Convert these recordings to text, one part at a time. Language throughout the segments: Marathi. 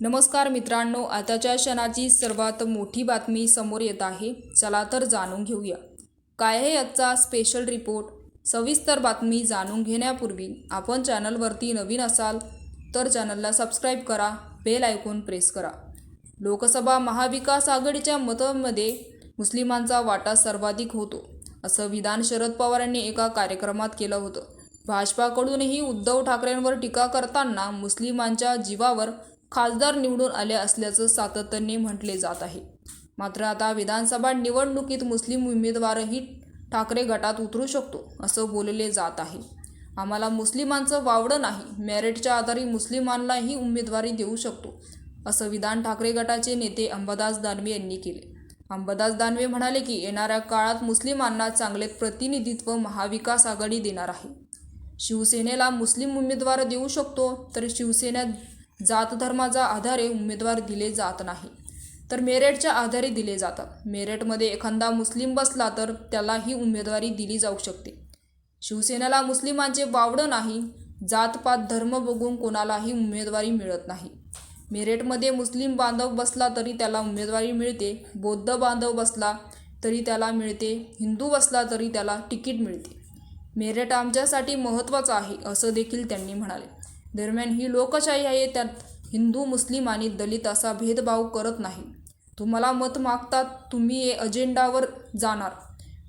नमस्कार मित्रांनो आताच्या क्षणाची सर्वात मोठी बातमी समोर येत आहे. चला तर जाणून घेऊया. काय आहे आजचा स्पेशल रिपोर्ट सविस्तर बातमी जाणून घेण्यापूर्वी आपण चॅनलवरती नवीन असाल तर चॅनलला सबस्क्राईब करा बेल आयकॉन प्रेस करा. लोकसभा महाविकास आघाडीच्या मतांमध्ये मुस्लिमांचा वाटा सर्वाधिक होतो असं विधान शरद पवार यांनी एका कार्यक्रमात केलं होतं. भाजपाकडूनही उद्धव ठाकरेंवर टीका करताना मुस्लिमांच्या जीवावर खासदार निवडून आले असल्याचं सातत्याने म्हटले जात आहे. मात्र आता विधानसभा निवडणुकीत मुस्लिम उमेदवारही ठाकरे गटात उतरू शकतो असं बोलले जात आहे. आम्हाला मुस्लिमांचं वावडं नाही मेरिटच्या आधारे मुस्लिमांनाही उमेदवारी देऊ शकतो असं विधान ठाकरे गटाचे नेते अंबादास दानवे यांनी केले. अंबादास दानवे म्हणाले की येणाऱ्या काळात मुस्लिमांना चांगले प्रतिनिधित्व महाविकास आघाडी देणार आहे. शिवसेनेला मुस्लिम उमेदवार देऊ शकतो तर शिवसेनेत जातधर्माच्या आधारे उमेदवार दिले जात नाही. तर मेरिटच्या आधारे दिले जातात. मेरिटमध्ये एखादा मुस्लिम बसला तर त्यालाही उमेदवारी दिली जाऊ शकते. शिवसेनेला मुस्लिमांचे वावडं नाही. जातपात धर्म बघून कोणालाही उमेदवारी मिळत नाही. मेरिटमध्ये मुस्लिम बांधव बसला तरी त्याला उमेदवारी मिळते. बौद्ध बांधव बसला तरी त्याला मिळते. हिंदू बसला तरी त्याला तिकीट मिळते. मेरिट आमच्यासाठी महत्त्वाचं आहे असं देखील त्यांनी म्हणाले. दरम्यान ही लोकशाही आहे त्यात हिंदू मुस्लिम आणि दलित असा भेदभाव करत नाही. तुम्हाला मत मागतात तुम्ही हे अजेंडावर जाणार.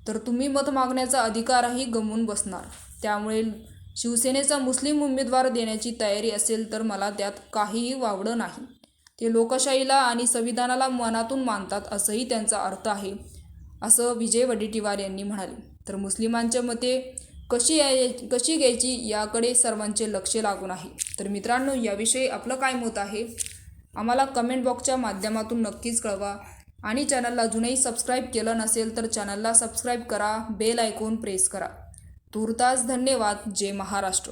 तर तुम्ही मत मागण्याचा अधिकारही गमवून बसणार. त्यामुळे शिवसेनेचा मुस्लिम उमेदवार देण्याची तयारी असेल तर मला त्यात काहीही वावडं नाही. ते लोकशाहीला आणि संविधानाला मनातून मानतात असंही त्यांचा अर्थ आहे असं विजय वडेट्टीवार यांनी म्हणाले. तर मुस्लिमांच्या मते कशी याय कशी घ्यायची याकडे सर्वांचे लक्ष लागून आहे. तर मित्रांनो याविषयी आपलं काय मत आहे? आम्हाला कमेंट बॉक्सच्या माध्यमातून नक्कीच कळवा. आणि चॅनलला अजूनही सबस्क्राईब केलं नसेल तर चॅनलला सबस्क्राईब करा. बेल ऐकून प्रेस करा. तुर्तास धन्यवाद. जय महाराष्ट्र.